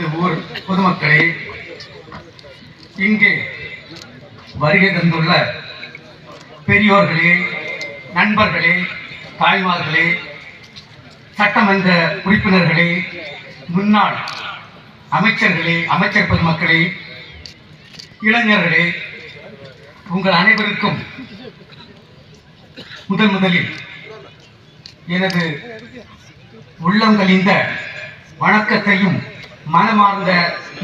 எனது ஊர் பொதுமக்களே இங்கே வருகை தந்துள்ள பெரியோர்களே நண்பர்களே தாய்மார்களே சட்டமன்ற உறுப்பினர்களே முன்னாள் அமைச்சர்களே அமைச்சர் பெருமக்களே இளைஞர்களே உங்கள் அனைவருக்கும் முதன் முதலில் எனது உள்ளங்களிந்த வணக்கத்தையும் மனமார்ந்த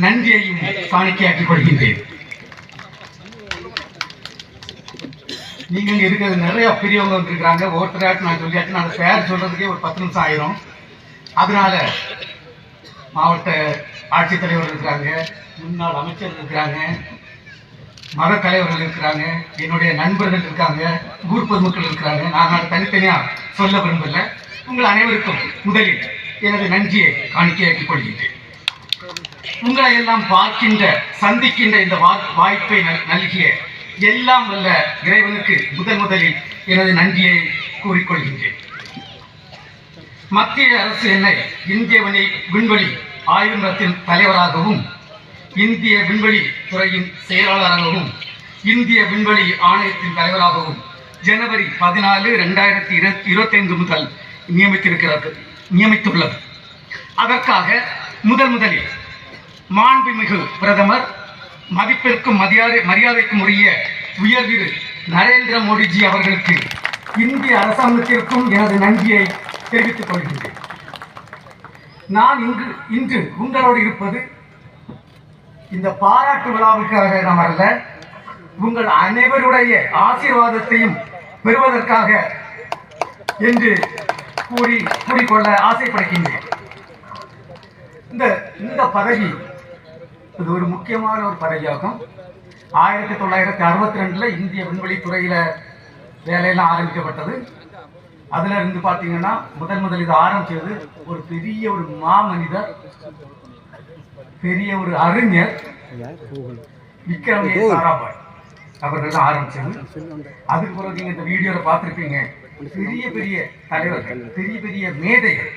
நன்றியையும் காணிக்கையாக்கிக் கொள்கின்றேன். நீங்க இங்க இருக்கிறது நிறைய பெரியவங்க இருக்கிறாங்க. ஒருத்தராட்டு நான் சொல்லியாச்சு நான் பேர் சொல்றதுக்கே ஒரு பத்து நிமிஷம் ஆயிரும். அதனால மாவட்ட ஆட்சித்தலைவர் இருக்கிறாங்க முன்னாள் அமைச்சர் இருக்கிறாங்க மத தலைவர்கள் இருக்கிறாங்க என்னுடைய நண்பர்கள் இருக்காங்க ஊர் பொதுமக்கள் இருக்கிறாங்க. நான் நான் தனித்தனியா சொல்ல விரும்பல. உங்கள் அனைவருக்கும் முதலில் எனது நன்றியை காணிக்கையாக்கிக் கொள்கின்றேன். உங்களை எல்லாம் பார்க்கின்ற சந்திக்கின்ற இந்த வா- வாய்ப்பை நல்கிய எல்லாம் வல்ல இறைவனுக்கு முதன் முதலில் எனது நன்றியை கூறிக்கொள்கின்றேன். மத்திய அரசு என்னை இந்திய வினை- விண்வெளி ஆய்வு தலைவராகவும் இந்திய விண்வெளி துறையின் செயலாளராகவும் இந்திய விண்வெளி ஆணையத்தின் தலைவராகவும் ஜனவரி பதினாலு ரெண்டாயிரத்தி இருபத்தி இருபத்தைந்து முதல் நியமித்திருக்கிறது நியமித்துள்ளது. அதற்காக முதல் முதலில் மாண்புமிகு பிரதமர் மதிப்பிற்கும் மரியாதை மரியாதைக்கும் உரிய உயர்திரு நரேந்திர மோடிஜி அவர்களுக்கு இந்திய அரசாங்கத்திற்கும் எனது நன்றியை தெரிவித்துக் கொள்கின்றேன். நான் இங்கு இன்று உங்களோடு இருப்பது இந்த பாராட்டு விழாவுக்காக நாம் அல்ல உங்கள் அனைவருடைய ஆசீர்வாதத்தையும் பெறுவதற்காக என்று கூறி கூறிக்கொள்ள ஆசைப்படுகின்றேன். இந்த இந்த பதவி இது ஒரு முக்கியமான ஒரு பதவியாகும். ஆயிரத்தி தொள்ளாயிரத்தி அறுபத்தி ரெண்டுல இந்திய விண்வெளி துறையில வேலையெல்லாம் ஆரம்பிக்கப்பட்டது. அதுல இருந்து பாத்தீங்கன்னா முதல் முதல் இது ஆரம்பிச்சது ஒரு பெரிய ஒரு மாமனிதர் பெரிய ஒரு அறிஞர் விக்ரம் சாராபாய் அவர்கள் தான் ஆரம்பிச்சது. அதுக்கு பிறகு நீங்க இந்த வீடியோல பார்த்திருப்பீங்க. பெரிய பெரிய தலைவர்கள் பெரிய பெரிய மேதைகள்.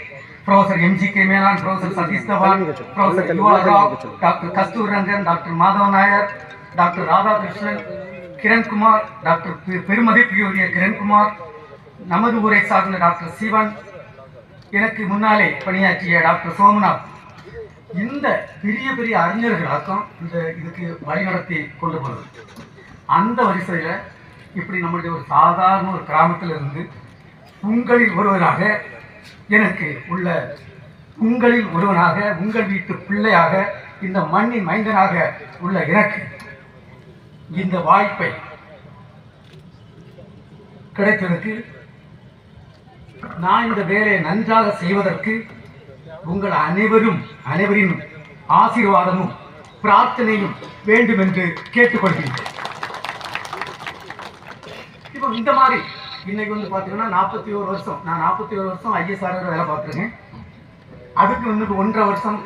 Professor MG K மேலான் professor Satish Dhawan professor U R Rao doctor Kasturirangan doctor Madhava Nair doctor Radhakrishnan Kirankumar doctor பெருமதிப்புக்குரிய Kirankumar நமது ஊரை சார்ந்த டாக்டர் சிவன் எனக்கு முன்னாலே பணியாற்றிய டாக்டர் சோமநாத். இந்த பெரிய பெரிய அறிஞர்களாக்கம் இந்த இதுக்கு வழிநடத்தி கொண்டு போனது. அந்த வரிசையில் இப்படி நம்மளுடைய ஒரு சாதாரண ஒரு கிராமத்தில் இருந்து உங்களில் ஒருவராக எனக்கு உள்ள உங்களில் ஒருவனாக உங்கள் வீட்டு பிள்ளையாக இந்த மண்ணின் மைந்தனாக உள்ள எனக்கு இந்த வாய்ப்பை கிடைத்ததற்கு நான் இந்த வேலையை நன்றாக செய்வதற்கு உங்கள் அனைவரும் அனைவரின் ஆசீர்வாதமும் பிரார்த்தனையும் வேண்டும் என்று கேட்டுக்கொள்கிறேன் இப்போ இந்த மாதிரி இன்னைக்கு வந்து பார்த்தீங்கன்னா நாற்பத்தி ஒரு வருஷம் நான் நாற்பத்தி ஒரு வருஷம் ஐஎஸ்ஆர் வேலை பார்த்துருக்கேன். அதுக்கு வந்து ஒன்றரை வருஷம்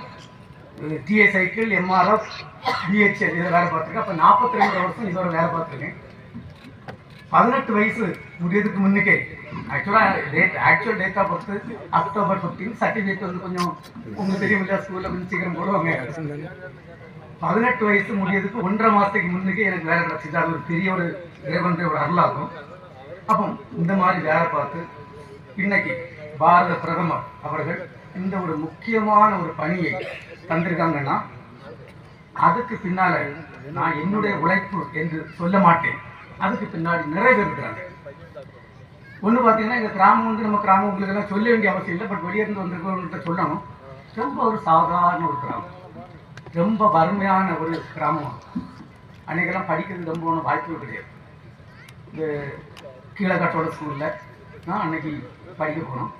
டிஏ சைக்கிள் எம்ஆர்எஃப் பிஹெச்எல் இதில் வேலை பார்த்துருக்கேன். அப்போ நாற்பத்தி ரெண்டு வருஷம் இதோட வேலை பார்த்துருக்கேன். பதினெட்டு வயசு முடியறதுக்கு முன்னுக்கே ஆக்சுவலாக date actual date of birth October fifteen certificate வந்து கொஞ்சம் உங்களுக்கு தெரியும் இல்லையா ஸ்கூலில் கொஞ்சம் சீக்கிரம் போடுவாங்க. பதினெட்டு வயசு முடியறதுக்கு ஒன்றரை மாதத்துக்கு முன்னுக்கு எனக்கு வேலை கிடச்சிது. அது ஒரு பெரிய ஒரு இறைவனுடைய ஒரு அருளாகும். அப்போ இந்த மாதிரி வேலை பார்த்து இன்னைக்கு பாரத பிரதமர் அவர்கள் இந்த ஒரு முக்கியமான ஒரு பணியை தந்திருக்காங்கன்னா அதுக்கு பின்னால நான் என்னுடைய உழைப்பு என்று சொல்ல மாட்டேன். அதுக்கு பின்னாடி நிறைவேறுகிறாங்க ஒன்று பார்த்தீங்கன்னா இந்த கிராமம் வந்து நம்ம கிராமம் உங்களுக்கு எல்லாம் சொல்ல வேண்டிய அவசியம் இல்லை பட் வெளியே இருந்து வந்திருக்கிறவங்கள்ட்ட சொல்லணும். ரொம்ப ஒரு சாதாரண ஒரு கிராமம். ரொம்ப வறுமையான ஒரு கிராமம். அன்னைக்கெல்லாம் படிக்கிறது ரொம்ப ஒன்றும் வாய்ப்பு கிடையாது. இந்த கீழக்காட்டோட ஸ்கூலில் நான் அன்னைக்கு படிக்க போனோம்.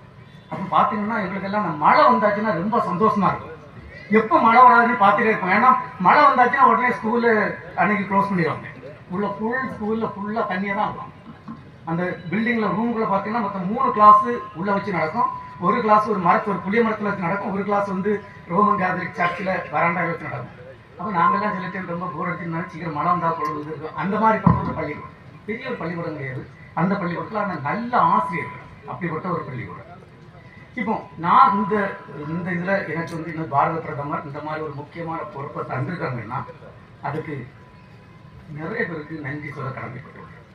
அப்போ பார்த்தீங்கன்னா எங்களுக்கெல்லாம் அந்த மழை வந்தாச்சுன்னா ரொம்ப சந்தோஷமாக இருக்கும். எப்போ மழை வராதுன்னு பார்த்துட்டே இருப்போம். ஏன்னா மழை வந்தாச்சுன்னா உடனே ஸ்கூலு அன்னைக்கு க்ளோஸ் பண்ணிடுவாங்க. உள்ள ஃபுல் ஸ்கூலில் ஃபுல்லாக தண்ணியாக தான் இருக்கும். அந்த பில்டிங்கில் ரூம்குள்ளே பார்த்தீங்கன்னா மொத்தம் மூணு கிளாஸு உள்ளே வச்சு நடக்கும். ஒரு கிளாஸ் ஒரு மரத்து ஒரு புளிய மரத்தில் வச்சு நடக்கும். ஒரு கிளாஸ் வந்து ரோமன் கேத்தலிக் சர்ச்சில் வராண்டாக வச்சு நடக்கும். அப்போ நாங்கள்லாம் சில டைம் ரொம்ப போர் அடிச்சுருந்தாலும் சீக்கிரம் மழை வந்தால் பொழுது இருக்கும் அந்த மாதிரி பட்ட ஒரு பள்ளிக்கூடம். பெரிய ஒரு பள்ளிக்கூடம் கிடையாது. அந்த பள்ளிக்கூடத்தில் அந்த நல்ல ஆசிரியர் அப்படிப்பட்ட ஒரு பள்ளிக்கூடம். இப்போ நான் இந்த இந்த இதில் எனக்கு வந்து இந்த பாரத பிரதமர் இந்த மாதிரி ஒரு முக்கியமான பொறுப்பை தந்திருக்காங்கன்னா அதுக்கு நிறைய பேருக்கு நன்றி சொல்ல கடமைப்பட்டுள்ளேன்.